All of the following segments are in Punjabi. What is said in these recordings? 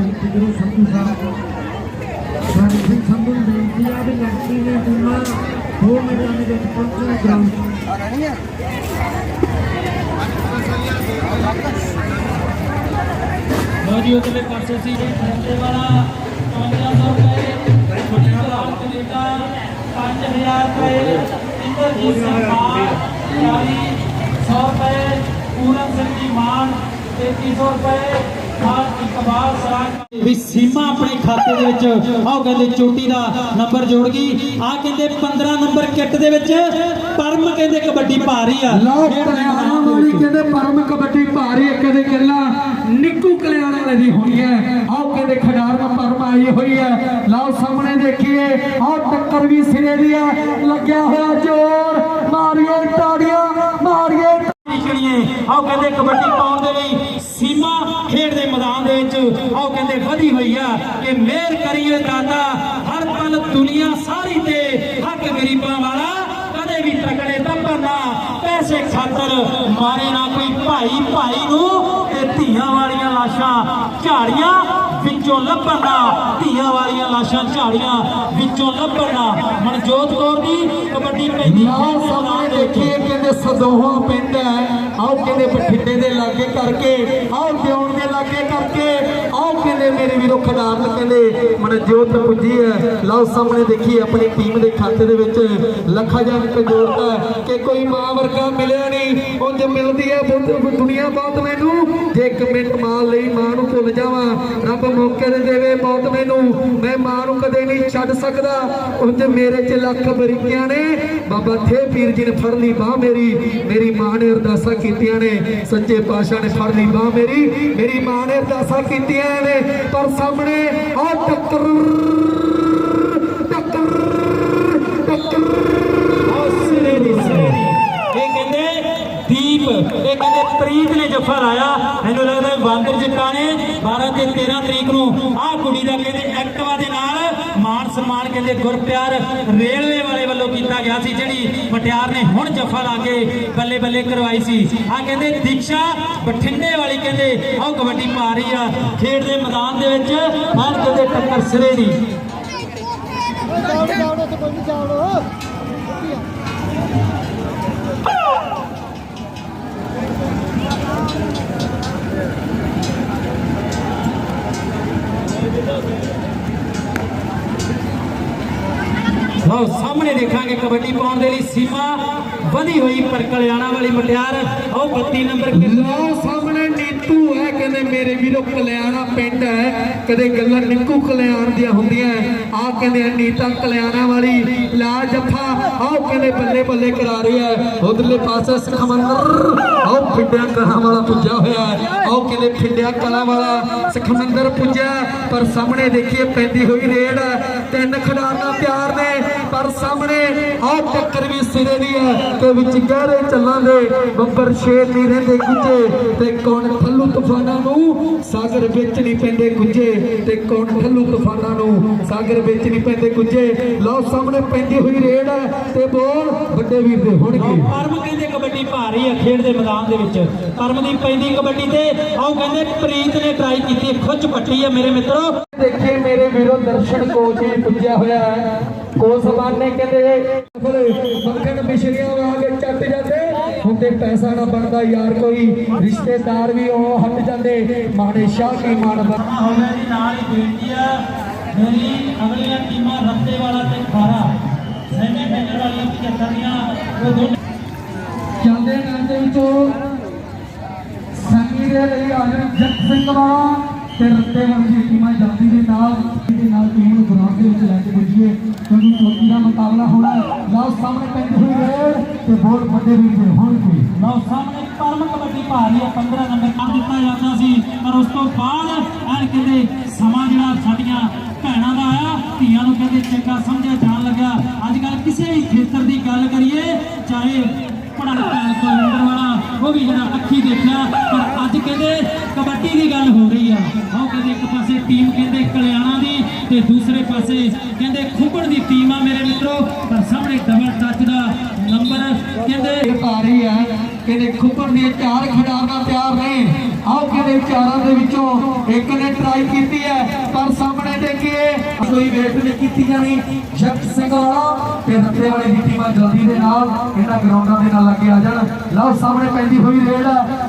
ਗੁਰੂ ਸੰਧੂ ਸਾਹਿਬ ਸਾਡੇ ਸਿੰਘ ਸੰਧੂ ਨੂੰ ਬੇਨਤੀ ਆ ਵੀ ਲੜਕੀ ਨੇ ਟੀਮਾਂ ਦੋ ਮਿੰਟਾਂ ਦੇ ਵਿੱਚ ਪਹੁੰਚਣਾ ਗਰਾਊਂਡ ਲੋ ਜੀ ਉਤਲੇ ਪਾਸੇ ਸੀ ਖੰਡੇ ਵਾਲਾ 5500 ਰੁਪਏ ਗੁਜਰਾਤ ਕੈਨੇਡਾ 5000 ਰੁਪਏ ਇੰਦਰਜੀਤ ਸਿੰਘ ਮਾਨ 40 100 ਰੁਪਏ ਪੂਰਨ ਸਿੰਘ ਜੀ ਮਾਨ 3300 ਰੁਪਏ ਮਾਨ ਇਕਬਾਲ ਸਰਾਜ ਵੀ ਸੀਮਾ ਆਪਣੇ ਖਾਤੇ ਦੇ ਵਿੱਚ ਆਹ ਕਹਿੰਦੇ ਚੋਟੀ ਦਾ ਨੰਬਰ ਜੋੜ ਗਈ। ਆ ਕਹਿੰਦੇ 15 ਨੰਬਰ ਕਿੱਟ ਦੇ ਵਿੱਚ ਪਰਮ ਕਹਿੰਦੇ ਕਬੱਡੀ ਪਾ ਰਹੀ ਆ। ਲਓ ਕਲਿਆਣਾ ਵਾਲੀ ਕਹਿੰਦੇ ਪਰਮ ਕਬੱਡੀ ਭਾਰੀ ਕਹਿੰਦੇ ਗੱਲਾਂ ਨਿੱਕੂ ਕਲਿਆਣਾ ਵਾਲੇ ਦੀ ਹੋਈ ਹੈ। ਆਓ ਕਹਿੰਦੇ ਖਿਡਾਰ ਦਾ ਪਰਮ ਆਈ ਹੋਈ ਹੈ। ਲਓ ਸਾਹਮਣੇ ਦੇਖੀਏ ਆਓ ਟੱਕਰ ਵੀ ਸਿਰੇ ਦੀ ਹੈ ਲੱਗਿਆ ਹੋਇਆ ਜ਼ੋਰ ਮਾਰੀਏ ਤਾੜੀਆਂ ਮਾਰੀਏ ਆਓ ਕਹਿੰਦੇ ਕਬੱਡੀ ਪਾਉਣ ਦੇ ਲਈ ਆਓ ਕਹਿੰਦੇ ਵਧੀ ਹੋਈ ਆ ਕਿ ਮਿਹਰ ਕਰੀਏ ਦਾਤਾ, ਹਰ ਪਲ ਦੁਨੀਆ ਸਾਰੀ ਤੇ ਹੱਕ ਗਰੀਬਾਂ ਵਾਲਾ ਕਦੇ ਵੀ ਤਕੜੇ ਤਾਂ ਬੰਨਾ ਪੈਸੇ ਖਾਤਰ ਮਾਰੇ ਨਾ ਕੋਈ ਭਾਈ ਭਾਈ ਨੂੰ ਤੇ ਧੀਆਂ ਵਾਲੀਆਂ ਲਾਸ਼ਾਂ, ਝਾੜੀਆਂ ਵਿੱਚੋਂ ਲੱਭਣਾ ਧੀਆਂ ਵਾਲੀਆਂ ਲਾਸ਼ਾਂ ਝਾੜੀਆਂ ਵਿੱਚੋਂ ਲੱਭਣਾ। ਮਨਜੋਤ ਕੌਰ ਦੀ ਕਬੱਡੀ ਪੈਂਦੀ ਲਓ ਸਾਹਮਣੇ ਦੇਖੀਏ ਕਹਿੰਦੇ ਸਦੋਹਾ ਹੈ। ਆਓ ਕਹਿੰਦੇ ਬਠਿੰਡੇ ਦੇ ਲਾਗੇ ਕਰਕੇ ਆਓ ਦਿਉਣ ਦੇ ਲਾਗੇ ਕਰਕੇ ਆਓ ਕਹਿੰਦੇ ਮੇਰੇ ਵੀਰੋ ਖਿਡਾਰਨ ਕਹਿੰਦੇ ਮਨਜੋਤ ਪੁੱਜੀ ਹੈ। ਲਓ ਸਾਹਮਣੇ ਦੇਖੀਏ ਆਪਣੀ ਟੀਮ ਦੇ ਖਾਤੇ ਦੇ ਵਿੱਚ। ਲੱਖਾਂ ਜਨ ਹੈ ਕਿ ਕੋਈ ਮਾਂ ਵਰਗਾ ਮਿਲਿਆ ਨਹੀਂ। ਉਂਝ ਮਿਲਦੀ ਹੈ ਦੁਨੀਆ ਬਹੁਤ ਮੈਨੂੰ। ਜੇ ਇੱਕ ਮਿੰਟ ਮਾਂ ਲਈ ਮਾਂ ਨੂੰ ਭੁੱਲ ਜਾਵਾਂ ਰੱਬ ਮੌਕੇ ਦੇ ਦੇਵੇ ਬਹੁਤ ਮੈਨੂੰ, ਮੈਂ ਮਾਂ ਨੂੰ ਕਦੇ ਨਹੀਂ ਛੱਡ ਸਕਦਾ। ਉਂਝ ਮੇਰੇ 'ਚ ਲੱਖ ਬਰੀਕੀਆਂ ਨੇ। ਬਾਬਾ ਥੇ ਪੀਰ ਜੀ ਨੇ ਫੜ ਲਈ ਬਾਹ ਮੇਰੀ ਮੇਰੀ ਮਾਂ ਨੇ ਅਰਦਾਸਾਂ ਕੀਤੀਆਂ ਨੇ। ਸੱਚੇ ਪਾਤਸ਼ਾਹ ਨੇ ਫੜ ਲਈ ਬਾਹ ਮੇਰੀ ਮੇਰੀ ਮਾਂ ਨੇ ਅਰਦਾਸਾਂ ਕੀਤੀਆਂ ਨੇ। ਪਰ ਸਾਹਮਣੇ ਆ ਟੱਕਰ ਟੱਕਰ ਟੱਕਰ ਸਿਰੇ ਦੀ ਇਹ ਕਹਿੰਦੇ ਨੇ ਜੱਫਾ ਲਾਇਆ। ਮੈਨੂੰ ਲੱਗਦਾ ਬਾਂਦਰ ਜੱਟਾਂ ਨੇ 12 ਤੇ 13 ਤਰੀਕ ਨੂੰ ਆਹ ਕੁੜੀ ਦਾ ਕਹਿੰਦੇ ਐਕਟਿਵਾ ਦੇ ਨਾਲ ਮਾਨ ਸਨਮਾਨ ਕਹਿੰਦੇ ਗੁਰਪਿਆਰ ਰੇਲਵੇ ਵਾਲੇ ਵੱਲੋਂ ਕੀਤਾ ਗਿਆ ਸੀ, ਜਿਹੜੀ ਪਟਿਆਰ ਨੇ ਹੁਣ ਜੱਫਾ ਲਾ ਕੇ ਬੱਲੇ ਬੱਲੇ ਕਰਵਾਈ ਸੀ। ਆਹ ਕਹਿੰਦੇ ਦੀਕਸ਼ਾ ਬਠਿੰਡੇ ਵਾਲੀ ਕਹਿੰਦੇ ਉਹ ਕਬੱਡੀ ਪਾ ਰਹੀ ਆ। ਖੇਡ ਦੇ ਮੈਦਾਨ ਦੇ ਵਿੱਚ ਆਹ ਕਹਿੰਦੇ ਟੱਕਰ ਸਿਰੇ ਦੀ। ਕਬੱਡੀ ਪਾਉਣ ਦੇ ਲਈ ਸੀਮਾ ਵਧੀ ਹੋਈ, ਪਰ ਕਲਿਆਣਾ ਵਾਲੀ ਮਟਿਆਰ ਉਹ 32 ਨੰਬਰ ਲਓ ਸਾਹਮਣੇ ਨੀਤੂ ਹੈ, ਕਹਿੰਦੇ ਮੇਰੇ ਵੀਰੋ ਕਲਿਆਣਾ ਪਿੰਡ ਹੈ। ਕਦੇ ਗੱਲਾਂ ਨਿੱਕੂ ਕਲਿਆਣ ਦੀਆਂ ਹੁੰਦੀਆਂ ਆ ਕਹਿੰਦੇ ਨੀਤਾ ਕਲਿਆਣਾ ਵਾਲੀ ਲਾ ਜੱਫਾ ਆਓ ਕਹਿੰਦੇ ਬੱਲੇ ਬੱਲੇ ਕਰਾ ਰਹੀ ਹੈ। ਉਧਰਲੇ ਪਾਸੇ ਸਖਮੰਦਰ। ਫਿੱਡਿਆ ਕਲਾਂ ਵਾਲਾ ਪੁੱਜਾ ਹੋਇਆ ਹੈ? ਆਓ ਕਹਿੰਦੇ ਫਿੱਡਿਆ ਕਲਾਂ ਵਾਲਾ? ਸਖਮੰਦਰ ਪੁੱਜਾ ਪਰ ਸਾਹਮਣੇ ਦੇਖੀਏ ਪੈਂਦੀ ਹੋਈ ਰੇਡ। ਤਿੰਨ ਖਿਡਾਰਨਾਂ ਪਿਆਰ ਨੇ, ਪਰ ਸਾਹਮਣੇ ਆਹ ਟੱਕਰ ਵੀ ਸਿਰੇ ਦੀ ਹੈ ਤੇ ਵਿੱਚ ਗਹਿਰੇ ਚੱਲਾਂਗੇ ਬੱਬਰ ਸ਼ੇਰ ਨਹੀਂ ਰਹਿੰਦੇ ਗੁੱਜੇ। ਤੇ ਕੌਣ ਫੱਲੂ ਤੂਫਾਨਾਂ ਨੂੰ ਸਾਗਰ ਵਿੱਚ ਨਹੀਂ ਪੈਂਦੇ ਕੁੰਜੇ ਤੇ ਕੌਣ ਠੱਲੂ ਤੂਫਾਨਾਂ ਨੂੰ ਸਾਗਰ ਵਿੱਚ ਨਹੀਂ ਪੈਂਦੇ ਕੁੰਜੇ ਲਓ ਸਾਹਮਣੇ ਪੈਂਦੀ ਹੋਈ ਰੇਡ ਹੈ ਤੇ ਬੋਲ ਵੱਡੇ ਵੀਰ ਦੇ ਹੋਣਗੇ। ਪਰਮ ਕਹਿੰਦੇ ਕਬੱਡੀ ਭਾਰੀ ਹੈ, ਖੇਡ ਦੇ ਮੈਦਾਨ ਦੇ ਵਿੱਚ। ਪਰਮ ਦੀ ਪੈਂਦੀ ਕਬੱਡੀ ਤੇ। ਆਓ ਕਹਿੰਦੇ ਪ੍ਰੀਤ ਨੇ ਟਰਾਈ ਕੀਤੀ ਖੁੱਚ ਪੱਟੀ ਹੈ ਮੇਰੇ ਮਿੱਤਰੋ। ਦੇਖੇ ਮੇਰੇ ਵੀਰੋ ਦਰਸ਼ਨ ਕੋਚ ਵੀ ਪੁੱਜਿਆ ਹੋਇਆ ਹੈ। ਕੋਚ ਸਮਾਨ ਨੇ ਕਹਿੰਦੇ ਮੱਖਣ ਮਿਸ਼ਰੀਆਂ ਵਾਂਗ ਚੱਟ ਜਾਂਦੇ। ਹੁੰਦੇ ਪੈਸਾ ਨਾ ਬਣਦਾ ਯਾਰ ਕੋਈ ਰਿਸ਼ਤੇਦਾਰ ਵੀ ਉਹ ਹਟ ਜਾਂਦੇ। ਮਾਣੇ ਸ਼ਾਹ ਕੀ ਮਾਣ ਬਣ ਹੋਵੇ ਦੀ ਨਾਲ ਹੀ ਬੇਨਤੀ ਆ। ਮੇਰੀ ਅਗਲੀਆਂ ਟੀਮਾਂ ਰੱਤੇ ਵਾਲਾ ਤੇ ਖਾਰਾ। ਸੈਮੀ ਫਾਈਨਲ ਵਾਲੀਆਂ 75 ਦੀਆਂ ਉਹ ਦੋਨੇ ਜਾਂਦੇ ਨਾਂਦੇ ਵਿੱਚੋਂ। ਸੰਗੀ ਦੇ ਲਈ ਆਜਣ ਜੱਟ ਸਿੰਘ ਵਾਲਾ। ਤੇ ਰੱਤੇ ਵਰਗੀ ਟੀਮਾਂ ਜਲਦੀ ਦੇ ਨਾਲ ਦੇ ਨਾਲ ਟੀਮ ਨੂੰ ਗਰਾਊਂਡ ਦੇ ਵਿੱਚ ਲੈ ਕੇ ਪੁੱਜੀਏ। ਕਿਉਂਕਿ ਚੌਥੀ ਦਾ ਮੁਕਾਬਲਾ ਹੋਣਾ ਲਓ ਸਾਹਮਣੇ ਪੈਂਦੀ ਹੋਈ ਰੇਡ ਤੇ ਬੋਲ ਵੱਡੇ ਵੀਰ ਦੇ ਹੋਣਗੇ। ਲਓ ਸਾਹਮਣੇ ਪਰਮ ਕਬੱਡੀ ਭਾਰੀ 15 ਨੰਬਰ ਕਰ ਦਿੱਤਾ ਜਾਂਦਾ ਸੀ। ਪਰ ਉਸ ਤੋਂ ਬਾਅਦ ਐਨ ਕਹਿੰਦੇ ਸਮਾਂ ਜਿਹੜਾ ਸਾਡੀਆਂ ਭੈਣਾਂ ਦਾ ਆਇਆ, ਧੀਆਂ ਨੂੰ ਕਹਿੰਦੇ ਚੰਗਾ ਸਮਝਿਆ, ਜਾਣ ਲੱਗਾ ਅੱਜ ਕੱਲ ਕਿਸੇ ਵੀ ਖੇਤਰ ਦੀ ਗੱਲ ਕਰੀਏ, ਚਾਹੇ ਪੜਾ ਭੈਣ ਤੋਂ ਵਾਲਾ, ਉਹ ਵੀ ਜਿਹੜਾ ਅੱਖੀ ਦੇਖਿਆ, ਪਰ ਅੱਜ ਕਹਿੰਦੇ ਕਬੱਡੀ ਦੀ ਗੱਲ ਹੋ ਰਹੀ ਆ। ਉਹ ਕਹਿੰਦੇ ਇੱਕ ਪਾਸੇ ਟੀਮ ਕਹਿੰਦੇ ਕਲਿਆਣਾ ਦੀ ਤੇ ਦੂਸਰੇ ਪਾਸੇ ਕਹਿੰਦੇ ਖੁੱਬੜ ਦੀ ਟੀਮ ਆ ਮੇਰੇ ਮਿੱਤਰੋ। ਪਰ ਸਾਹਮਣੇ ਡਬਲ ਟੱਚ ਦਾ ਨੰਬਰ ਕਹਿੰਦੇ ਇਹ ਭਾਰੀ ਹੈ ਕਹਿੰਦੇ ਖੁੱਪਣ ਦੇ ਚਾਰ ਖਿਡਾਰਨਾ ਤਿਆਰ ਨੇ। ਆਓ ਕਹਿੰਦੇ ਵਿਚਾਰਾਂ ਦੇ ਵਿੱਚੋਂ ਇੱਕ ਨੇ ਟਰਾਈ ਕੀਤੀ ਹੈ, ਪਰ ਸਾਹਮਣੇ ਦੇਖੀਏ, ਕੋਈ ਵੇਟ ਨਹੀਂ ਕੀਤੀ ਜਾਣੀ। ਜਗਤ ਸਿੰਘ ਵਾਲਾ ਤੇ ਰੱਤੇ ਵਾਲੇ ਦੀ ਟੀਮਾਂ ਜਲਦੀ ਦੇ ਨਾਲ ਇਹਨਾਂ ਗਰਾਊਂਡਾਂ ਦੇ ਨਾਲ ਲੱਗੇ ਆ ਜਾਣ। ਲਓ, ਸਾਹਮਣੇ ਪੈਂਦੀ ਹੋਈ ਰੇਡ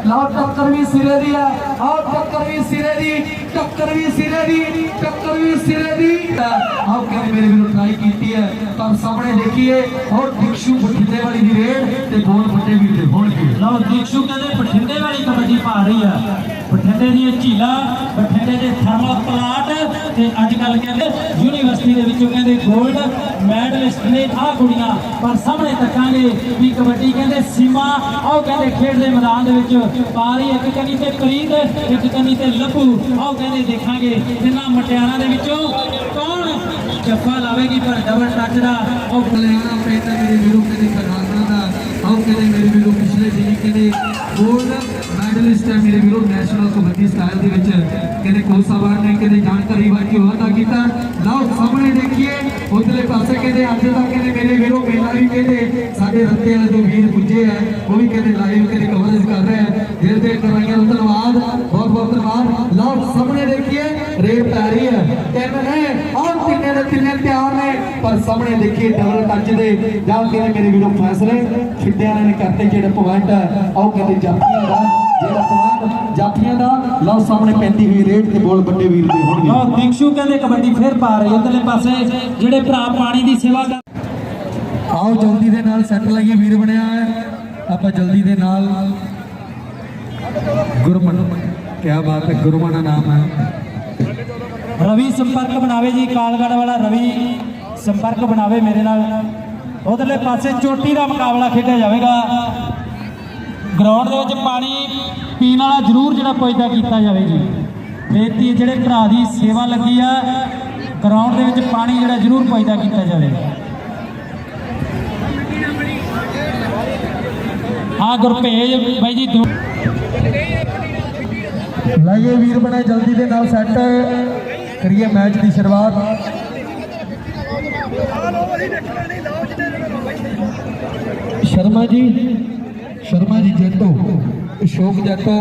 ਲਓ, ਟੱਕਰ ਵੀ ਸਿਰੇ ਦੀ ਹੈ। ਆਓ ਟੱਕਰ ਵੀ ਸਿਰੇ ਦੀ, ਟੱਕਰ ਵੀ ਸਿਰੇ ਦੀ, ਟੱਕਰ ਵੀ ਸਿਰੇ ਦੀ। ਆਓ ਕਹਿੰਦੇ ਮੇਰੇ ਵੀਰੋ ਟਰਾਈ ਕੀਤੀ ਹੈ। ਪਰ ਸਾਹਮਣੇ ਦੇਖੀਏ, ਹੋਰ ਦਿਕਸ਼ੂ ਬਠਿੰਡੇ ਵਾਲੀ ਦੀ ਰੇਡ ਤੇ ਬੋਲ ਵੱਡੇ ਵੀਰ ਦੇ ਹੋਣਗੇ। ਲਓ, ਦੀਕਸ਼ੂ ਕਹਿੰਦੇ ਬਠਿੰਡੇ ਵਾਲੀ ਕਬੱਡੀ ਪਾ ਰਹੀ ਹੈ। ਬਠਿੰਡੇ ਦੀਆਂ ਝੀਲਾਂ, ਬਠਿੰਡੇ ਦੇ ਥਰਮਲ ਪਲਾਟ ਤੇ ਅੱਜ ਕੱਲ ਕਹਿੰਦੇ ਯੂਨੀਵਰਸਿਟੀ ਦੇ ਵਿੱਚੋਂ ਕਹਿੰਦੇ 골ਡ ਮੈਡਲਿਸਟ ਨੇ ਆਹ ਕੁੜੀਆਂ। ਪਰ ਸਾਹਮਣੇ ਤੱਕਾਂਗੇ ਵੀ ਕਬੱਡੀ ਕਹਿੰਦੇ ਸੀਮਾ, ਆਹ ਕਹਿੰਦੇ ਖੇਡ ਦੇ ਮੈਦਾਨ ਦੇ ਵਿੱਚ ਪਾ ਇੱਕ ਕੰਨੀ ਤੇ ਪ੍ਰੀਤ, ਇੱਕ ਕੰਨੀ ਤੇ ਲੱਭੂ। ਆਹ ਕਹਿੰਦੇ ਦੇਖਾਂਗੇ ਜਿਨ੍ਹਾਂ ਮਟਿਆਰਾਂ ਦੇ ਵਿੱਚੋਂ ਕੌਣ ਜੱਫਾ ਲਾਵੇਗੀ। ਪਰ ਡਬਲ ਟੱਚ ਦਾ ਉਹ ਕਲਿਆਣਾ ਪੈਂਦਾ ਮੇਰੇ ਵੀਰੋ, ਕਹਿੰਦੇ ਖਜ਼ਾਨਾ ਦਾ। ਆਓ ਕਹਿੰਦੇ ਮੇਰੇ ਵੀਰੋ, ਪਿਛਲੇ ਦਿਨੀ ਕਹਿੰਦੇ ਗੋਲਡ ਮੈਡਲਿਸਟ ਹੈ ਮੇਰੇ ਵੀਰੋ ਨੈਸ਼ਨਲ ਕਬੱਡੀ ਸਟਾਈਲ ਦੇ ਵਿੱਚ। ਕਹਿੰਦੇ ਕੋਚ ਸਾਹਿਬਾਨ ਨੇ ਕਹਿੰਦੇ ਜਾਣਕਾਰੀ ਵਾਜੀ ਵਾਅਦਾ ਕੀਤਾ? ਲਓ, ਸਾਹਮਣੇ ਦੇਖੀਏ, ਉਧਰਲੇ ਪਾਸੇ ਕਹਿੰਦੇ ਅੱਜ ਦਾ ਕਹਿੰਦੇ ਮੇਰੇ ਵੀਰੋ, ਮੇਲਾ ਵੀ ਕਹਿੰਦੇ ਸਾਡੇ ਰੱਤੇ ਵਾਲੇ ਜੋ ਵੀਰ ਪੁੱਜੇ ਆ, ਉਹ ਵੀ ਕਹਿੰਦੇ ਲਾਈਵ ਕਹਿੰਦੇ ਕਵਰੇਜ ਕਰ ਰਹੇ ਆ। ਦਿਲ ਦੇ ਕਰਾਈਆਂ ਨੂੰ ਧੰਨਵਾਦ, ਬਹੁਤ ਬਹੁਤ ਧੰਨਵਾਦ। ਲਓ, ਸਾਹਮਣੇ ਦੇਖੀਏ ਰੇਡ ਪੈ ਰਹੀ ਹੈ। ਤਿੰਨ ਨੇ, ਆਹ ਤਿੰਨੇ ਦੇ ਤਿੰਨੇ ਤਿਆਰ ਨੇ। ਪਰ ਸਾਹਮਣੇ ਦੇਖੀਏ ਡਬਲ ਟੱਚ ਦੇ। ਜਾਂ ਕਹਿੰਦੇ ਮੇਰੇ ਵੀਰੋ, ਫੈਸਲੇ, ਖਿੱਡਿਆਂ ਨੇ ਕਰਤੇ ਜਿਹੜੇ ਪੁਆਇੰਟ ਹੈ ਆਓ ਕਹਿੰਦੇ ਜਾਫੀਆਂ ਦਾ ਜਿਹੜਾ ਪੁਆਇੰਟ ਜਾਫੀਆਂ ਦਾ ਲਓ ਸਾਹਮਣੇ ਪੈਂਦੀ ਹੋਈ ਰੇਡ ਤੇ ਬੋਲ ਵੱਡੇ ਵੀਰ ਦੇ ਹੋਣਗੇ। ਲਓ ਦੀਕਸ਼ੂ ਕਹਿੰਦੇ ਕਬੱਡੀ ਫੇਰ ਪਾ ਰਹੀ ਉਧਰਲੇ ਪਾਸੇ ਜਿਹੜੇ ਭਰਾ ਪਾਣੀ ਦੀ ਸੇਵਾ ਕਰ ਆਓ ਜਲਦੀ ਦੇ ਨਾਲ ਸੈੱਟ ਲਾਈਏ ਵੀਰ ਬਣਿਆ ਹੈ। ਆਪਾਂ ਜਲਦੀ ਦੇ ਨਾਲ। ਗੁਰਮਨ ਕੀ ਬਾਤ ਹੈ ਗੁਰਮਨ ਦਾ ਨਾਮ ਹੈ। ਰਵੀ ਸੰਪਰਕ ਬਣਾਵੇ ਜੀ ਕਾਲਗੜ ਵਾਲਾ ਰਵੀ ਸੰਪਰਕ ਬਣਾਵੇ ਮੇਰੇ ਨਾਲ। ਉਧਰਲੇ ਪਾਸੇ ਚੋਟੀ ਦਾ ਮੁਕਾਬਲਾ ਖੇਡਿਆ ਜਾਵੇਗਾ। ਗਰਾਊਂਡ ਦੇ ਵਿੱਚ ਪਾਣੀ ਪੀਣ ਵਾਲਾ ਜ਼ਰੂਰ ਜਿਹੜਾ ਪੁੱਜਦਾ ਕੀਤਾ ਜਾਵੇ ਜੀ। ਬੇਨਤੀ ਹੈ ਜਿਹੜੇ ਭਰਾ ਦੀ ਸੇਵਾ ਲੱਗੀ ਆ ਗਰਾਊਂਡ ਦੇ ਵਿੱਚ ਪਾਣੀ ਜਿਹੜਾ ਜ਼ਰੂਰ ਪੁੱਜਦਾ ਕੀਤਾ ਜਾਵੇ। ਆ ਗੁਰਪੇਜ ਬਾਈ ਜੀ ਲਾਈਏ ਵੀਰ ਬਣੇ ਜਲਦੀ ਦੇ ਨਾਲ ਸੈੱਟ ਕਰੀਏ ਮੈਚ ਦੀ ਸ਼ੁਰੂਆਤ। ਸ਼ਰਮਾ ਜੀ ਸ਼ਰਮਾ ਜੀ ਜੈਤੋ, ਅਸ਼ੋਕ ਜੈਤੋ।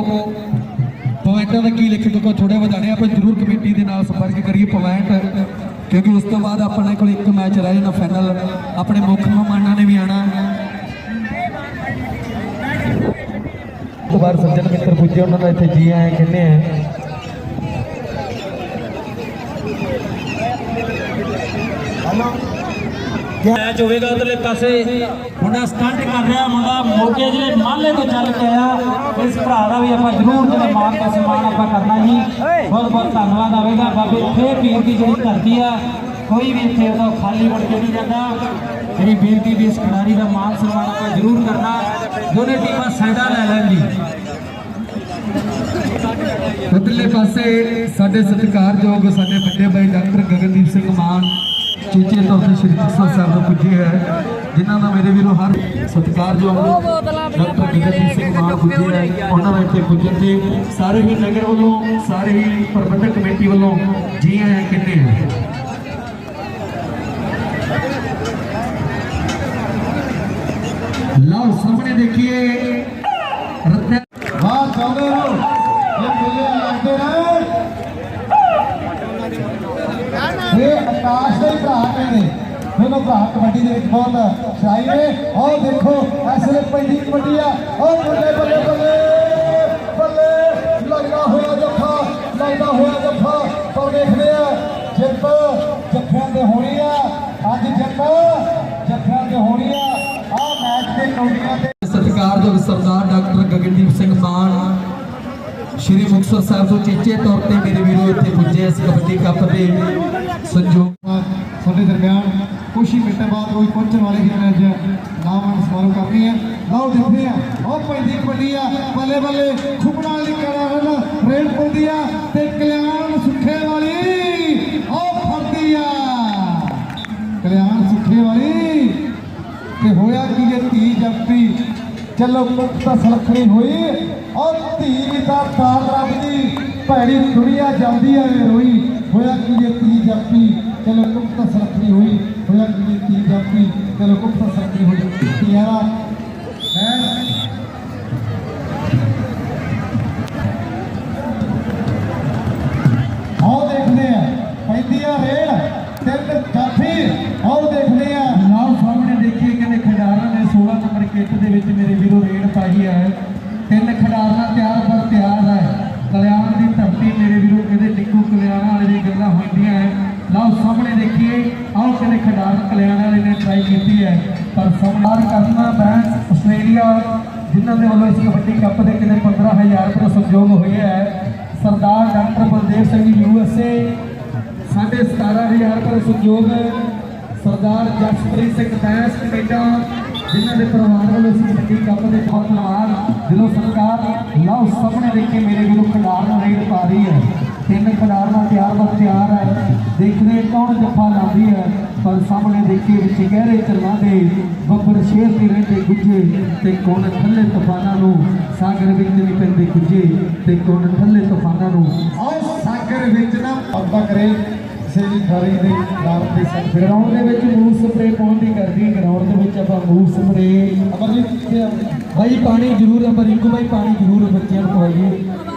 ਪੁਆਇੰਟਾਂ ਦਾ ਕੀ ਲਿਖਣ ਕੋ ਥੋੜੇ ਵਧਾਣੇ ਆਪਾਂ ਜਰੂਰ ਕਮੇਟੀ ਦੇ ਨਾਲ ਸੰਪਰਕ ਕਰੀਏ ਪੁਆਇੰਟ ਕਿਉਂਕਿ ਉਸ ਤੋਂ ਬਾਅਦ ਆਪਣੇ ਕੋਲ ਇੱਕ ਮੈਚ ਰਹਿ ਜਾਣਾ ਫਾਈਨਲ ਆਪਣੇ ਮੁੱਖ ਮਹਿਮਾਨਾਂ ਨੇ ਵੀ ਆਣਾ ਦੁਬਾਰ ਸੱਜਣ ਮਿੱਤਰ ਪੁੱਜੇ, ਉਹਨਾਂ ਦਾ ਇੱਥੇ ਜੀ ਆਏ ਕਹਿੰਦੇ ਆ ਮੈਚ ਹੋਵੇਗਾ, ਉਧਰਲੇ ਪਾਸੇ ਮੁੰਡਾ ਸਟੰਟ ਕਰ ਰਿਹਾ, ਮੁੰਡਾ ਮੋਗੇ ਜਿਹੜੇ ਮਾਲੇ ਤੋਂ ਚੱਲ ਕੇ ਆਇਆ। ਇਸ ਭਰਾ ਦਾ ਵੀ ਆਪਾਂ ਜ਼ਰੂਰ ਜਿਹੜਾ ਮਾਨ ਦਾ ਸਨਮਾਨ ਆਪਾਂ ਕਰਨਾ ਜੀ। ਬਹੁਤ ਬਹੁਤ ਧੰਨਵਾਦ ਆਵੇਗਾ, ਬਾਬੇ ਫੇਰ ਪੀਰ ਦੀ ਜਿਹੜੀ ਧਰਤੀ ਆ, ਕੋਈ ਵੀ ਇੱਥੇ ਉਹਦਾ ਖਾਲੀ ਮੁੜ ਕੇ ਨਹੀਂ ਜਾਂਦਾ। ਮੇਰੀ ਬੇਨਤੀ ਵੀ ਇਸ ਖਿਡਾਰੀ ਦਾ ਮਾਨ ਸਨਮਾਨ ਆਪਾਂ ਜ਼ਰੂਰ ਕਰਨਾ। ਦੋਨੇ ਟੀਮਾਂ ਸਾਈਡਾਂ ਲੈ ਲੈਣ ਜੀ। ਉਧਰਲੇ ਪਾਸੇ ਸਾਡੇ ਸਤਿਕਾਰਯੋਗ ਸਾਡੇ ਵੱਡੇ ਭਾਈ ਡਾਕਟਰ ਗਗਨਦੀਪ ਸਿੰਘ ਮਾਨ ਚੀਚੇ ਤੌਰ ਤੇ ਸ਼੍ਰੀ ਮੁਕਤਸਰ ਸਾਹਿਬ ਤੋਂ ਪੁੱਜੇ ਹੈ ਜਿਨ੍ਹਾਂ ਦਾ ਮੇਰੇ ਵੀਰੋ ਹਰ ਸਤਿਕਾਰਯੋਗ ਡਾਕਟਰ ਗਗਨਦੀਪ ਸਿੰਘ ਮਾਨ ਪੁੱਜੇ ਹੈ ਉਹਨਾਂ ਦਾ ਇੱਥੇ ਪੁੱਜਣ ਤੇ ਸਾਰੇ ਹੀ ਨਗਰ ਵੱਲੋਂ ਸਾਰੇ ਹੀ ਪ੍ਰਬੰਧਕ ਕਮੇਟੀ ਵੱਲੋਂ ਜੀ ਆਇਆਂ ਕਹਿੰਦੇ ਹੈ। ਲਓ ਸਾਹਮਣੇ ਦੇਖੀਏ ਰਤਨ ਵਾਹ ਚਾਹੁੰਦੇ ਹੋ ਇਹ ਮੇਲੇ ਲੱਗਦੇ ਰਹੇ ਇਹ ਆਕਾਸ਼ ਦੇ ਭਰਾ ਕਹਿੰਦੇ ਦੋਨੋਂ ਭਰਾ ਕਬੱਡੀ ਦੇ ਵਿੱਚ ਬਹੁਤ ਸ਼ਾਈ ਨੇ। ਆਹ ਦੇਖੋ, ਇਸ ਵੇਲੇ ਪੈਂਦੀ ਕਬੱਡੀ ਆ। ਆਹ ਬੱਲੇ ਬੱਲੇ ਬੱਲੇ ਬੱਲੇ। ਲੱਗਦਾ ਹੋਇਆ ਜੱਫਾ ਲੱਗਦਾ ਹੋਇਆ ਜੱਫਾ। ਪਰ ਦੇਖਦੇ ਆ, ਜਿੱਤ ਜੱਫਿਆਂ ਦੇ ਹੋਣੀ ਆ। ਅੱਜ ਜਿੱਤ ਜੱਫਿਆਂ ਦੇ ਹੋਣੀ ਆ। ਆਹ ਮੈਚ ਦੇ ਕੌਡੀਆਂ ਤੇ। ਸਤਿਕਾਰਯੋਗ ਸਰਦਾਰ ਡਾਕਟਰ ਗਗਨਦੀਪ ਸਿੰਘ ਮਾਨ ਸ਼੍ਰੀ ਮੁਕਤਸਰ ਸਾਹਿਬ ਤੋਂ ਚੇਚੇ ਤੌਰ ਤੇ ਮੇਰੇ ਵੀਰੋ ਇੱਥੇ ਪੁੱਜੇ ਇਸ ਕਬੱਡੀ ਕੱਪ ਦੇ ਸੰਯੋਗ ਤੁਹਾਡੇ ਦਰਮਿਆਨ ਕੁਝ ਹੀ ਮਿੰਟਾਂ ਬਾਅਦ ਕੋਈ ਪਹੁੰਚਣ ਵਾਲੇ ਹੀ ਅੱਜ ਨਾਮ ਸਮਾਰੋਹ ਕਰਨੀ ਹੈ ਲਓ ਦੇਖਦੇ ਆ ਉਹ ਪੈਂਦੀ ਕਬੱਡੀ ਆ। ਬੱਲੇ ਬੱਲੇ ਖੁਬਣਾ ਵਾਲੀ ਕਰਾ ਹਨ ਰੇਡ ਪੈਂਦੀ ਆ ਤੇ ਕਲਿਆਣ ਸੁੱਖੇ ਵਾਲੀ ਉਹ ਫੜਦੀ ਆ। ਕਲਿਆਣ ਸੁੱਖੇ ਵਾਲੀ ਤੇ ਹੋਇਆ ਕੀ ਇਹ ਧੀ ਜਪੀ? ਚਲੋ ਮੁਕਤਾ ਸਲਖਣੀ ਹੋਈ। ਔਰ ਧੀ ਵੀ ਤਾਂ ਰੱਬ ਦੀ ਭੈੜੀ ਦੁਨੀਆ ਜਾਂਦੀ ਹੈ ਵੇ ਰੋਈ। ਹੋਇਆ ਕੀ ਇਹ ਧੀ ਜਪੀ? ਚਲੋ ਮੁਕਤਾ ਸਲਖਣੀ ਹੋਈ। ਹੋਇਆ ਕੀ ਇਹ ਧੀ ਜਪੀ? ਚਲੋ ਮੁਕਤਾ ਸਲਖਣੀ ਹੋਈ। ਧੀਆਰਾ ਮੈਂ ਆਓ ਦੇਖਦੇ ਆ। ਪੈਂਦੀ ਆ ਰੇਲ, ਤਿੰਨ ਕਾਫੀ ਆਓ ਦੇਖਦੇ ਆ। ਆਓ ਖਿਡਾਰ ਕਲਿਆਣ ਵਾਲੇ ਨੇ ਟਰਾਈ ਕੀਤੀ ਹੈ। ਪਰ ਸਾਹਮਣੇ ਕਰਨਾ ਬੈਂਸ ਆਸਟ੍ਰੇਲੀਆ, ਜਿਨ੍ਹਾਂ ਦੇ ਵੱਲੋਂ ਇਸ ਕਬੱਡੀ ਕੱਪ ਦੇ ਕਿਤੇ 15000 ਰੁਪਏ ਦਾ ਸਹਿਯੋਗ ਹੋਇਆ ਹੈ। Sardar doctor Baldev Singh U S A ਸਾਢੇ 17000 ਰੁਪਏ ਸਹਿਯੋਗ। ਸਰਦਾਰ ਜਸਪ੍ਰੀਤ ਸਿੰਘ ਬੈਂਸ ਕੈਨੇਡਾ, ਜਿਨ੍ਹਾਂ ਦੇ ਪਰਿਵਾਰ ਵੱਲੋਂ ਇਸ ਕਬੱਡੀ ਕੱਪ ਦੇ ਬਹੁਤ ਧੰਨਵਾਦ। ਦਿਲੋਂ ਸਤਿਕਾਰ ਲਓ ਸਾਹਮਣੇ ਦੇਖੇ, ਮੇਰੇ ਵੀਰੋ ਖਿਡਾਰਨ ਨੂੰ ਰੇਡ ਪਾ ਰਹੀ ਹੈ। ਤਿੰਨ ਖਿਡਾਰ ਤਿਆਰ ਬਰ ਤਿਆਰ ਹੈ। ਦੇਖਦੇ ਕੌਣ ਜੱਫਾ ਲਾਉਂਦੀ ਹੈ। ਪਰ ਸਾਹਮਣੇ ਦੇਖੀਏ ਵਿੱਚ ਗਹਿਰੇ ਚੱਲਾਂ ਦੇ ਬੱਬਰ ਸ਼ੇਰ ਦੀ ਰਹਿੰਦੇ ਗੁੱਜੇ ਤੇ ਕੋਣ ਥੱਲੇ ਤੂਫਾਨਾਂ ਨੂੰ ਸਾਗਰ ਵਿੱਚ ਨਹੀਂ ਪੈਂਦੇ ਗੁੱਜੇ ਤੇ ਕੋਣ ਥੱਲੇ ਤੂਫਾਨਾਂ ਨੂੰ। ਆਓ ਸਾਗਰ ਵਿੱਚ ਨਾ ਅੱਬਾ ਕਰੇ ਕਿਸੇ ਵੀ ਖਾਰੀ ਦੇ ਨਾਮ ਸੰਗ ਫਿਰ ਗਰਾਊਂਡ ਦੇ ਵਿੱਚ ਮੂਵ ਸਪਰੇ ਪਾਉਣ ਦੀ ਕਰਦੀ ਗਰਾਊਂਡ ਦੇ ਵਿੱਚ ਆਪਾਂ ਮੂਵ ਸਪਰੇ ਅਮਰਜੀਤ ਭਾਈ ਪਾਣੀ ਜ਼ਰੂਰ ਅਮਰ ਰਿੰਕੂ ਭਾਈ ਪਾਣੀ ਜ਼ਰੂਰ ਬੱਚਿਆਂ ਨੂੰ ਖਵਾਈਏ।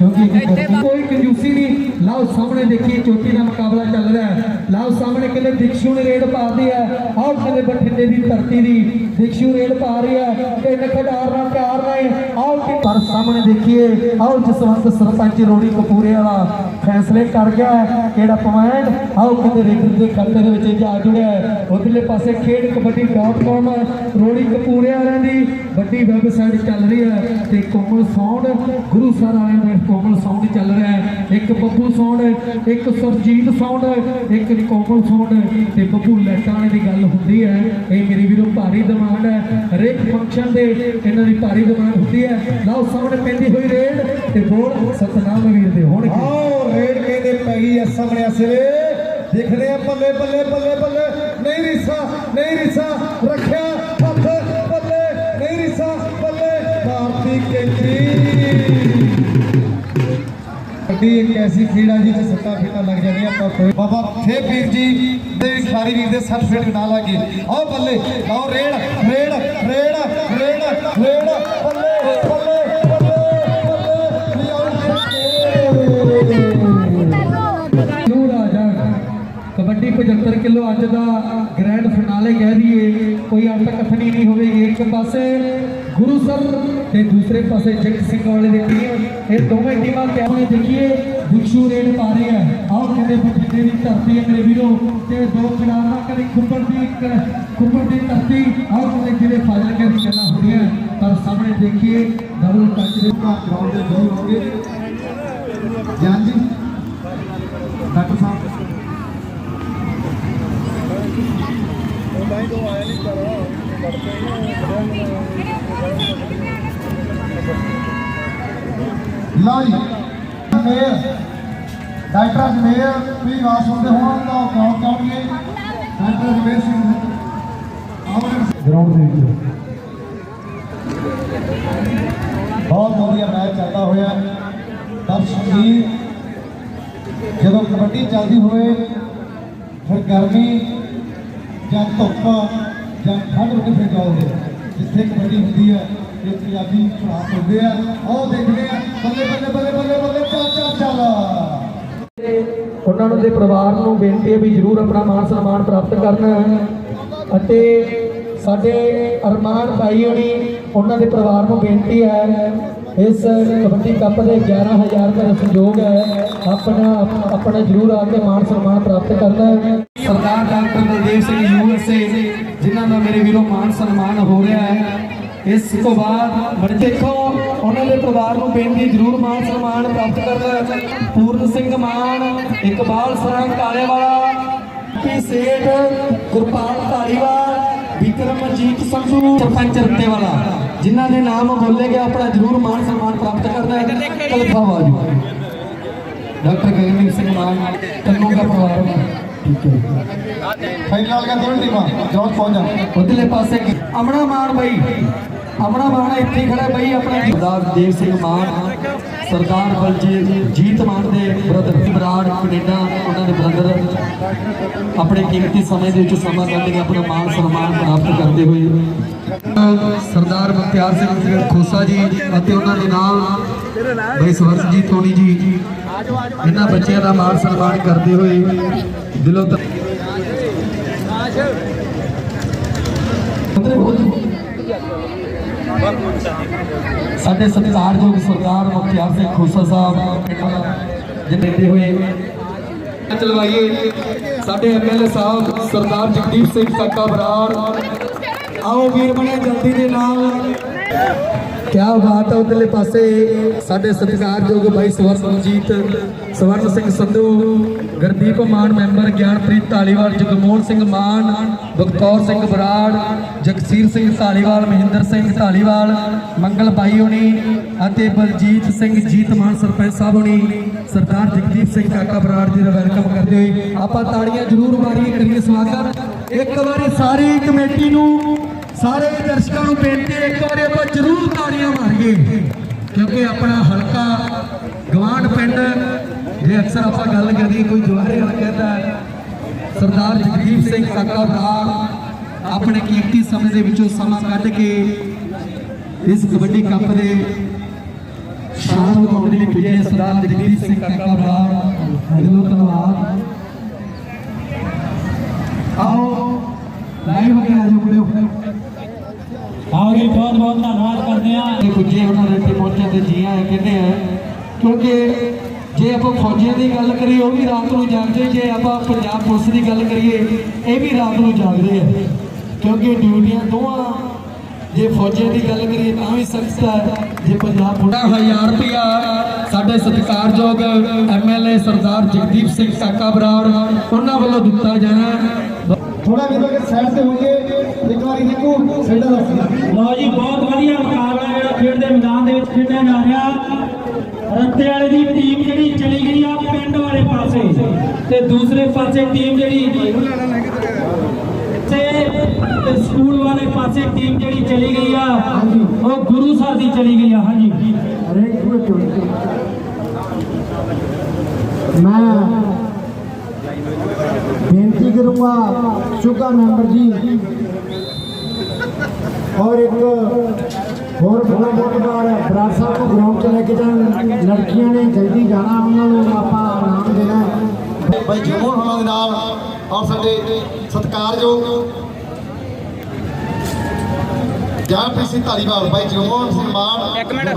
ਕਿਉਂਕਿ ਕੋਈ ਕੰਜੂਸੀ ਨਹੀਂ। ਲਾਓ ਸਾਹਮਣੇ ਦੇਖੀਏ ਚੋਟੀ ਦਾ ਮੁਕਾਬਲਾ ਚੱਲ ਰਿਹਾ ਹੈ। ਲਾਓ ਸਾਹਮਣੇ ਕਹਿੰਦੇ ਦਿਕਸ਼ੂ ਨੇ ਰੇਡ ਪਾਦੀ ਹੈ। ਆਓ ਕਹਿੰਦੇ ਬਠਿੰਡੇ ਦੀ ਧਰਤੀ ਦੀ ਦਿਕਸ਼ੂ ਰੇਡ ਪਾ ਰਹੀ ਹੈ। ਤਿੰਨ ਖਿਡਾਰ ਨਾਲ ਪਿਆਰ ਨੇ ਆਓ ਕਿ ਪਰ ਸਾਹਮਣੇ ਦੇਖੀਏ, ਆਓ ਜਸਵੰਤ ਸਰਪੰਚ ਰੋੜੀ ਕਪੂਰੇ ਵਾਲਾ ਫੈਸਲੇ ਕਰ ਗਿਆ ਕਿਹੜਾ ਪੁਆਇੰਟ ਆਓ ਕਹਿੰਦੇ ਰੇਡ ਦੇ ਖਾਤੇ ਦੇ ਵਿੱਚ ਜਾ ਜੁੜਿਆ ਉਧਰਲੇ ਪਾਸੇ ਖੇਡ ਕਬੱਡੀ ਰੋੜੀ ਕਪੂਰੇ ਵਾਲਿਆਂ ਦੀ ਵੱਡੀ ਵੈਬਸਾਈਟ ਚੱਲ ਰਹੀ ਹੈ ਤੇ ਕੋਮਲ ਸਾਊਂਡ ਗੁਰੂ ਸਰ ਵਾਲਿਆਂ ਦਾ ਕੋਮਲ ਸਾਊਂਡ ਚੱਲ ਰਿਹਾ ਹੈ। ਇੱਕ ਬੱਬੂ ਸਾਊਂਡ ਇੱਕ ਸਰਜੀਤ ਸਾਊਂਡ ਇੱਕ ਕੋਮਲ ਸਾਊਂਡ ਤੇ ਬੱਬੂ ਲੈਟਾਂ ਵਾਲੇ ਦੀ ਗੱਲ ਹੁੰਦੀ ਹੈ। ਇਹ ਮੇਰੀ ਵੀਰੋ ਭਾਰੀ ਡਿਮਾਂਡ ਹੈ। ਹਰੇਕ ਫੰਕਸ਼ਨ ਦੇ ਇਹਨਾਂ ਦੀ ਭਾਰੀ ਡਿਮਾਂਡ ਹੁੰਦੀ ਹੈ। ਲਓ ਸਾਹਮਣੇ ਪੈਂਦੀ ਹੋਈ ਰੇਡ ਤੇ ਬੋਲ ਸਤਨਾਮ ਵੀਰ ਦੇ ਹੋਣਗੇ। ਆਓ, ਰੇਡ ਕਹਿੰਦੇ ਪੈ ਗਈ ਐ ਸਾਹਮਣੇ ਅਸਲੇ ਦੇਖਦੇ ਆ ਬੱਲੇ ਬੱਲੇ ਬੱਲੇ ਬੱਲੇ ਨਹੀਂ ਰਿਸਾ ਨਹੀਂ ਰਿਸਾ, ਰੱਖਿਆ ਹੱਥ ਬੱਲੇ ਨਹੀਂ ਰਿਸਾ ਬੱਲੇ ਭਾਰਤੀ ਕੇਂਦਰੀ। ਗੱਡੀ ਇੱਕ ਐਸੀ ਖੇਡ ਆ ਚ ਸੱਤਾ ਫੇਟਾ ਲੱਗ ਜਾਂਦੀਆਂ ਆਪਾਂ ਕੋਈ ਬਾਬਾ ਫੇ ਵੀਰ ਜੀ ਦੇ ਖਾਰੀ ਵੀਰ ਦੇ ਸੱਟ ਫੇਟ ਨਾ ਲੱਗੇ। ਆਓ ਬੱਲੇ ਆਓ ਰੇੜ ਰੇੜ ਰੇੜ 75 ਕਿਲੋ ਅੱਜ ਦਾ ਗ੍ਰੈਂਡ ਫਿਨਾਲੇ ਕਹਿ ਦਈਏ, ਕੋਈ ਅੰਤ ਨਹੀਂ ਹੋਵੇਗੀ। ਇੱਕ ਪਾਸੇ ਗੁਰੂ ਸਰ ਤੇ ਦੂਸਰੇ ਪਾਸੇ ਜਗਤ ਸਿੰਘ ਵਾਲੇ ਦੀ ਟੀਮ ਇਹ ਦੋਵੇਂ ਟੀਮਾਂ ਕਿਵੇਂ ਦੇਖੀਏ ਵਿਕਸ਼ੂ ਰੇਡ ਪਾ ਰਹੀ ਹੈ। ਆਓ ਕਹਿੰਦੇ ਬਠਿੰਡੇ ਦੀ ਧਰਤੀ ਹੈ ਮੇਰੇ ਵੀਰੋ, ਤੇ ਦੋ ਖਿਡਾਰਾਂ ਕਦੇ ਖੁੱਬਰ ਦੀ ਇੱਕ ਦੀ ਧਰਤੀ। ਆਹ ਕਹਿੰਦੇ ਜਿਹੜੇ ਫਾਜ਼ਲ ਕੇ ਦੀ ਗੱਲਾਂ ਹੁੰਦੀਆਂ, ਪਰ ਸਾਹਮਣੇ ਦੇਖੀਏ ਡਬਲ ਟੱਚ ਦੇ ਗਰਾਊਂਡ ਦੇ ਦੋ ਹੋਣਗੇ ਗਿਆਨ ਜੀ ਡਾਕਟਰ ਸਾਹਿਬ ਲਓ ਜੀ ਫੇਰ ਡਾਕਟਰ ਜਮੇਰ ਵੀ ਆਵਾਜ਼ ਸੁਣਦੇ ਹੋਣ ਤਾਂ ਕੌਣ ਕਹਣਗੇ ਡਾਕਟਰ ਜਮੇਰ ਸਿੰਘ ਆਮਨ ਗਰਾਊਂਡ ਦੇ ਵਿੱਚ ਬਹੁਤ ਵਧੀਆ ਮੈਚ ਚੱਲਦਾ ਹੋਇਆ ਦਰਸ਼ਕ ਜੀ ਜਦੋਂ ਕਬੱਡੀ ਚੱਲਦੀ ਹੋਵੇ ਫਿਰ ਗਰਮੀ ਜਾਂ ਧੁੱਪ ਜਾਂ ਠੰਡ ਵਿੱਚ ਫਿਰ ਜਾਓਗੇ ਜਿੱਥੇ ਕਬੱਡੀ ਹੁੰਦੀ ਹੈ ਇਹ ਪੰਜਾਬੀ ਭਰਾ ਹੁੰਦੇ ਆ, ਉਹ ਦੇਖਦੇ ਆ, ਬੱਲੇ ਬੱਲੇ ਬੱਲੇ ਬੱਲੇ ਬੱਲੇ, ਚੱਲ ਚੱਲ ਚੱਲ। ਉਹਨਾਂ ਨੂੰ ਦੇ ਪਰਿਵਾਰ ਨੂੰ ਬੇਨਤੀ ਹੈ ਵੀ ਜਰੂਰ ਆਪਣਾ ਮਾਨ ਸਨਮਾਨ ਪ੍ਰਾਪਤ ਕਰਨ ਅਤੇ ਸਾਡੇ ਅਰਮਾਨ ਭਾਈ ਹੋਣੀ, ਉਹਨਾਂ ਦੇ ਪਰਿਵਾਰ ਨੂੰ ਬੇਨਤੀ ਹੈ, ਇਸ ਕਬੱਡੀ ਕੱਪ ਦੇ 11000 ਦਾ ਸਹਿਯੋਗ ਹੈ, ਆਪਣਾ ਆਪਣਾ ਜਰੂਰ ਆ ਕੇ ਮਾਨ ਸਨਮਾਨ ਪ੍ਰਾਪਤ ਕਰਨਾ। ਹੈ ਸਰਦਾਰ ਡਾਕਟਰ ਬਲਦੇਵ ਸਿੰਘ ਯੂਐਸਏ, ਜਿਨ੍ਹਾਂ ਦਾ ਮੇਰੇ ਵੀਰੋ ਮਾਨ ਸਨਮਾਨ ਹੋ ਰਿਹਾ ਹੈ, ਇਸ ਤੋਂ ਬਾਅਦ ਦੇਖੋ, ਉਹਨਾਂ ਦੇ ਪਰਿਵਾਰ ਨੂੰ ਬੇਨਤੀ ਜਰੂਰ ਮਾਨ ਸਨਮਾਨ ਪ੍ਰਾਪਤ ਕਰਦਾ ਪੂਰਨ ਸਿੰਘ ਮਾਨ, ਇਕਬਾਲ ਸਰੰਗ ਕਾਲੇ ਵਾਲਾ ਪੀ ਸੇਠ ਗੁਰਪਾਲ ਧਾਰੀਵਾਲ ਵਿਕਰਮਜੀਤ ਸੰਧੂ, ਸਰਪੰਚ ਰੱਤੇ ਵਾਲਾ ਜਿਨ੍ਹਾਂ ਦੇ ਨਾਮ ਬੋਲੇ ਗਿਆ ਆਪਣਾ ਜਰੂਰ ਮਾਨ ਸਨਮਾਨ ਪ੍ਰਾਪਤ ਕਰਦਾ ਹੈ। ਕਲਫਾ ਬਾਜੂ ਡਾਕਟਰ ਗਗਨਦੀਪ ਸਿੰਘ ਮਾਨ ਕੰਨੂ ਦਾ ਪਰਿਵਾਰ। ਠੀਕ ਹੈ ਫਾਈਨਲ ਵਾਲੀਆਂ ਦੋਨੋਂ ਟੀਮਾਂ। ਜੌਨ ਪਹੁੰਚ ਜਾਣ ਉਧਰਲੇ ਪਾਸੇ ਕੀ- ਅਮਣਾ ਮਾਨ ਬਾਈ। ਅਮਣਾ ਮਾਨ ਇੱਥੇ ਖੜਾ ਬਾਈ ਆਪਣਾ। ਸਰਦਾਰ ਦੇਵ ਸਿੰਘ ਮਾਨ ਸਰਦਾਰ ਬਲਜੀਤ ਜੀਤ ਮਾਨ ਦੇ ਬ੍ਰਦਰ ਬਰਾੜ ਕੈਨੇਡਾ ਉਹਨਾਂ ਦੇ ਬ੍ਰਦਰ ਆਪਣੇ ਕੀਮਤੀ ਸਮੇਂ ਦੇ ਵਿੱਚ ਸਮਾਂ ਕੱਢ ਕੇ ਆਪਣਾ ਮਾਨ ਸਨਮਾਨ ਪ੍ਰਾਪਤ ਕਰਦੇ ਹੋਏ। ਸਰਦਾਰ ਮੁਖਤਿਆਰ ਸਿੰਘ ਖੋਸਾ ਜੀ ਅਤੇ ਉਹਨਾਂ ਦੇ ਨਾਲ ਬਾਈ ਸਵਰਜੀਤ ਹੋਣੀ ਜੀ, ਇਹਨਾਂ ਬੱਚਿਆਂ ਦਾ ਮਾਨ ਸਨਮਾਨ ਕਰਦੇ ਹੋਏ ਦਿਲੋਂ ਤ- ਸਾਡੇ ਸਤਿਕਾਰਯੋਗ ਸਰਦਾਰ ਮੁਖਤਿਆਰ ਸਿੰਘ ਖੋਸਾ ਸਾਹਿਬ ਜਿੰਦੇ ਹੋਏ। ਚਲਵਾਈਏ। ਸਾਡੇ ਐਮਐਲਏ ਸਾਹਿਬ, ਸਰਦਾਰ ਜਗਦੀਪ ਸਿੰਘ ਕਾਕਾ ਬਰਾੜ। ਆਓ ਵੀਰ ਬਣੇ ਜਲਦੀ ਦੇ ਨਾਲ। ਕਿਆ ਬਾਤ ਹੈ ਉਧਰਲੇ ਪਾਸੇ ਸਾਡੇ ਸਤਿਕਾਰਯੋਗ ਬਾਈ ਸਵਰਨਜੀਤ, ਸਵਰਨ ਸਿੰਘ ਸੰਧੂ, ਗੁਰਦੀਪ ਮਾਨ ਮੈਂਬਰ, ਗਿਆਨਪ੍ਰੀਤ ਢਾਲੀਵਾਲ ਜਗਮੋਹਨ ਸਿੰਘ ਮਾਨ ਬਖਤੌਰ ਸਿੰਘ ਬਰਾੜ, ਜਗਸੀਰ ਸਿੰਘ ਢਾਲੀਵਾਲ ਮਹਿੰਦਰ ਸਿੰਘ ਢਾਲੀਵਾਲ ਮੰਗਲ ਬਾਈ ਹੋਣੀ ਅਤੇ ਬਲਜੀਤ ਸਿੰਘ ਜੀਤ ਮਾਨ ਸਰਪੰਚ ਸਾਹਿਬ ਹੋਣੀ। ਸਰਦਾਰ ਜਗਦੀਪ ਸਿੰਘ ਕਾਕਾ ਬਰਾੜ ਜੀ ਦਾ ਵੈਲਕਮ ਕਰਦੇ ਹੋਏ ਆਪਾਂ ਤਾੜੀਆਂ ਜ਼ਰੂਰ ਮਾਰੀਏ, ਕਰੀਏ ਸਵਾਗਤ। ਇੱਕ ਵਾਰੀ ਸਾਰੀ ਕਮੇਟੀ ਨੂੰ ਸਾਰੇ ਦਰਸ਼ਕਾਂ ਨੂੰ ਬੇਨਤੀ ਹੈ, ਇੱਕ ਵਾਰੀ ਆਪਾਂ ਜ਼ਰੂਰ ਤਾੜੀਆਂ ਮਾਰੀਏ, ਕਿਉਂਕਿ ਆਪਣਾ ਹਲਕਾ ਗਵਾਂਡ ਪਿੰਡ, ਜੇ ਅਕਸਰ ਆਪਾਂ ਗੱਲ ਕਰੀਏ, ਕੋਈ ਜਵਾਰੇ ਵਾਲਾ ਕਹਿੰਦਾ ਸਰਦਾਰ ਜਗਦੀਪ ਸਿੰਘ ਕਾਕਾ ਬਰਾੜ ਆਪਣੇ ਕੀਮਤੀ ਸਮੇਂ ਦੇ ਵਿੱਚੋਂ ਸਮਾਂ ਕੱਢ ਕੇ ਇਸ ਕਬੱਡੀ ਕੱਪ ਦੇ ਸ਼ਾਨ ਵਧਾਉਣ ਲਈ ਭੇਜੇ ਸਰਦਾਰ ਜਗਦੀਪ ਸਿੰਘ ਕਾਕਾ ਬਰਾੜ ਦਿਲੋਂ ਧੰਨਵਾਦ। ਆਓ ਲਾਈਵ ਹੋ ਕੇ ਆ ਜਾਓ ਆਓ ਜੀ ਬਹੁਤ ਬਹੁਤ ਧੰਨਵਾਦ ਕਰਦੇ ਆ ਇਹ ਪੁੱਜੇ ਉਹਨਾਂ ਦੇ ਇੱਥੇ ਪਹੁੰਚਣ ਦੇ ਜੀ ਆਏ ਕਹਿੰਦੇ ਆ ਕਿਉਂਕਿ ਜੇ ਆਪਾਂ ਫੌਜੀਆਂ ਦੀ ਗੱਲ ਕਰੀਏ ਉਹ ਵੀ ਰਾਤ ਨੂੰ ਜਾਗਦੇ ਜੇ ਆਪਾਂ ਪੰਜਾਬ ਪੁਲਿਸ ਦੀ ਗੱਲ ਕਰੀਏ ਇਹ ਵੀ ਰਾਤ ਨੂੰ ਜਾਗਦੇ ਆ। ਕਿਉਂਕਿ ਡਿਊਟੀਆਂ ਦੋਵਾਂ ਜੇ ਫੌਜੀਆਂ ਦੀ ਗੱਲ ਕਰੀਏ ਤਾਂ ਵੀ ਸਖਤ ਹੈ ਜੇ ਪੰਜਾਬ ਪੁਲਿਸ 1000 ਰੁਪਇਆ ਸਾਡੇ ਸਤਿਕਾਰਯੋਗ ਐਮਐਲਏ ਸਰਦਾਰ ਜਗਦੀਪ ਸਿੰਘ ਕਾਕਾ ਬਰਾੜ ਉਹਨਾਂ ਵੱਲੋਂ ਦਿੱਤਾ ਜਾਣਾ ਥੋੜਾ ਜਿਹਾ ਕਿ ਸਾਈਡ ਤੇ ਹੋਈਏ ਇੱਕ ਵਾਰੀ ਦੇਖੋ ਸਾਈਡ ਰੱਖੀ ਲਓ ਜੀ ਬਹੁਤ ਵਧੀਆ ਮੁਕਾਬਲਾ ਜਿਹੜਾ ਖੇਡ ਦੇ ਮੈਦਾਨ ਦੇ ਵਿੱਚ ਖੇਡਿਆ ਜਾ ਰਿਹਾ। ਰੱਤੇ ਵਾਲੇ ਦੀ ਟੀਮ ਜਿਹੜੀ ਚਲੀ ਗਈ ਆ ਪਿੰਡ ਵਾਲੇ ਪਾਸੇ ਤੇ ਦੂਸਰੇ ਪਾਸੇ ਟੀਮ ਜਿਹੜੀ ਤੇ ਸਕੂਲ ਵਾਲੇ ਪਾਸੇ ਟੀਮ ਜਿਹੜੀ ਚਲੀ ਗਈ ਆ ਉਹ ਗੁਰੂ ਸਾਹਿਬ ਦੀ ਚਲੀ ਗਈ ਆ ਹਾਂਜੀ। ਮੈਂ ਬੇਨਤੀ ਕਰੂੰਗਾ ਸ਼ੁਕਾ ਮੈਂਬਰ ਜੀ। ਔਰ ਇੱਕ ਹੋਰ ਬਹੁਤ ਬਹੁਤ ਵਾਰ ਬਰਾੜ ਸਾਹਿਬ ਨੂੰ ਗਰਾਊਂਡ 'ਚ ਲੈ ਕੇ ਜਾਣ ਲੜਕੀਆਂ ਨੇ ਜਲਦੀ ਜਾਣਾ ਉਹਨਾਂ ਨੂੰ ਆਪਾਂ ਆਰਾਮ ਦੇਣਾ ਭਾਈ ਜਮੂਰ ਹੋਣਾ ਨਾਲ। ਔਰ ਸਾਡੇ ਸਤਿਕਾਰਯੋਗ ਜਾਨ ਪੀਸੀ ਧਾਲੀਵਾਲ। ਭਾਈ ਜਮੂਰ ਸਿੰਘ ਮਾਨ ਇੱਕ ਮਿੰਟ।